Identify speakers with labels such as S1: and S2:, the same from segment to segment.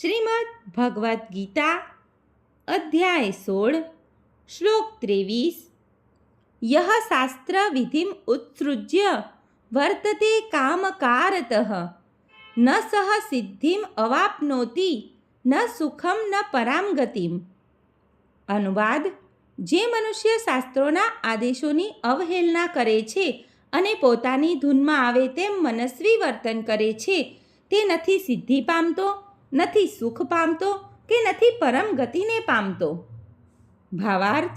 S1: શ્રીમદ ભગવદ્ ગીતા, અધ્યાય સોળ, શ્લોક ત્રેવીસ. યહ શાસ્ત્ર વિધિમ ઉત્સૃજ્ય વર્તતે કામકારતઃ. ન સહ સિદ્ધિમ અવાપ્નોતિ, ન સુખમ ન પરામ ગતિમ. અનુવાદ, જે મનુષ્ય શાસ્ત્રોના આદેશોની અવહેલના કરે છે અને પોતાની ધૂનમાં આવે તેમ મનસ્વી વર્તન કરે છે, તે નથી સિદ્ધિ પામતો. નથી સુખ પામતો કે નથી પરમ ગતિને પામતો? ભાવાર્થ,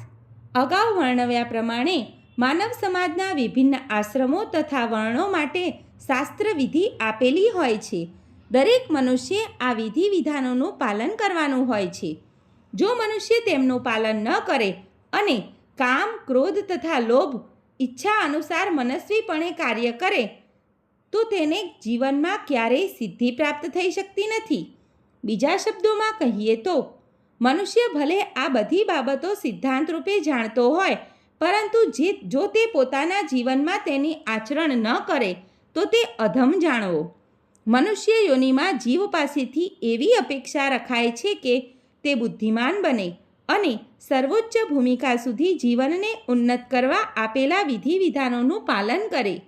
S1: અગાઉ વર્ણવ્યા પ્રમાણે માનવ સમાજના વિભિન્ન આશ્રમો તથા વર્ણો માટે શાસ્ત્ર વિધિ આપેલી હોય છે. દરેક મનુષ્ય આ વિધિ વિધાનોનું પાલન કરવાનું હોય છે. જો મનુષ્ય તેમનું પાલન ન કરે અને કામ, ક્રોધ તથા લોભ ઈચ્છા અનુસાર મનસ્વીપણે કાર્ય કરે, તો તેને જીવનમાં ક્યારેય સિદ્ધિ પ્રાપ્ત થઈ શકતી નથી. બીજા શબ્દોમાં કહીએ તો, મનુષ્ય ભલે આ બધી બાબતો સિદ્ધાંત રૂપે જાણતો હોય, પરંતુ જે, જો તે પોતાના જીવનમાં તેની આચરણ ન કરે, તો તે અધમ જાણવો. મનુષ્ય યોનિમાં જીવ પાસેથી એવી અપેક્ષા રખાય છે કે તે બુદ્ધિમાન બને અને સર્વોચ્ચ ભૂમિકા સુધી જીવનને ઉન્નત કરવા આપેલા વિધિ વિધાનોનું પાલન કરે.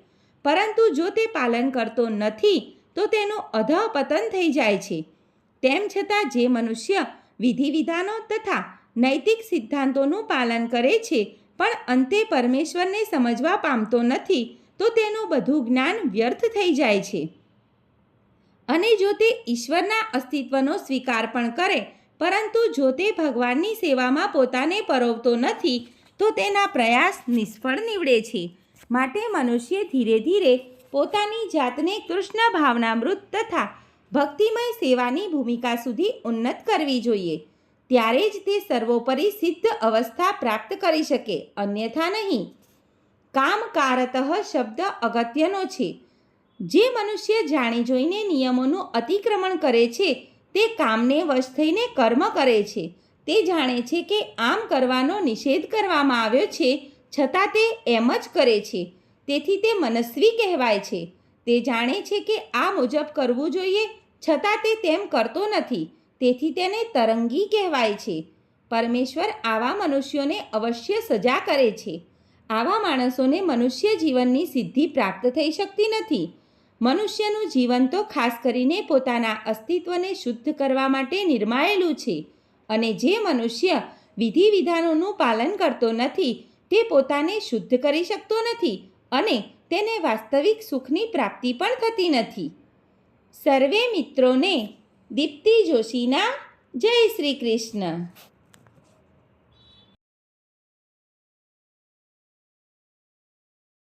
S1: પરંતુ જો તે પાલન કરતો નથી, તો તેનું અધપતન થઈ જાય છે. તેમ છતાં જે મનુષ્ય વિધિ વિધાનો તથા નૈતિક સિદ્ધાંતોનું પાલન કરે છે, પણ અંતે પરમેશ્વરને સમજવા પામતો નથી, તો તેનું બધું જ્ઞાન વ્યર્થ થઈ જાય છે. અને જો તે ઈશ્વરના અસ્તિત્વનો સ્વીકાર પણ કરે, પરંતુ જો તે ભગવાનની સેવામાં પોતાને પરોવતો નથી, તો તેના પ્રયાસ નિષ્ફળ નીવડે છે. માટે મનુષ્ય ધીરે ધીરે પોતાની જાતને કૃષ્ણ ભાવનામૃત તથા ભક્તિમય સેવાની ભૂમિકા સુધી ઉન્નત કરવી જોઈએ. ત્યારે જ તે સર્વોપરી સિદ્ધ અવસ્થા પ્રાપ્ત કરી શકે, અન્યથા નહીં. કામકારતઃ શબ્દ અગત્યનો છે. જે મનુષ્ય જાણી જોઈને નિયમોનું અતિક્રમણ કરે છે, તે કામને વશ થઈને કર્મ કરે છે. તે જાણે છે કે આમ કરવાનો નિષેધ કરવામાં આવ્યો છે, છતાં તે એમ જ કરે છે. તેથી તે મનસ્વી કહેવાય છે. તે જાણે છે કે આ મુજબ કરવું જોઈએ, છતાં તે તેમ કરતો નથી. તેથી તેને તરંગી કહેવાય છે. પરમેશ્વર આવા મનુષ્યોને અવશ્ય સજા કરે છે. આવા માણસોને મનુષ્ય જીવનની સિદ્ધિ પ્રાપ્ત થઈ શકતી નથી. મનુષ્યનું જીવન તો ખાસ કરીને પોતાના અસ્તિત્વને શુદ્ધ કરવા માટે નિર્માયેલું છે અને જે મનુષ્ય વિધિ વિધાનોનું પાલન કરતો નથી, તે પોતાને શુદ્ધ કરી શકતો નથી અને તેને વાસ્તવિક સુખની પ્રાપ્તિ પણ થતી નથી. સર્વે મિત્રોને દીપ્તિ જોશીના જય શ્રી કૃષ્ણ.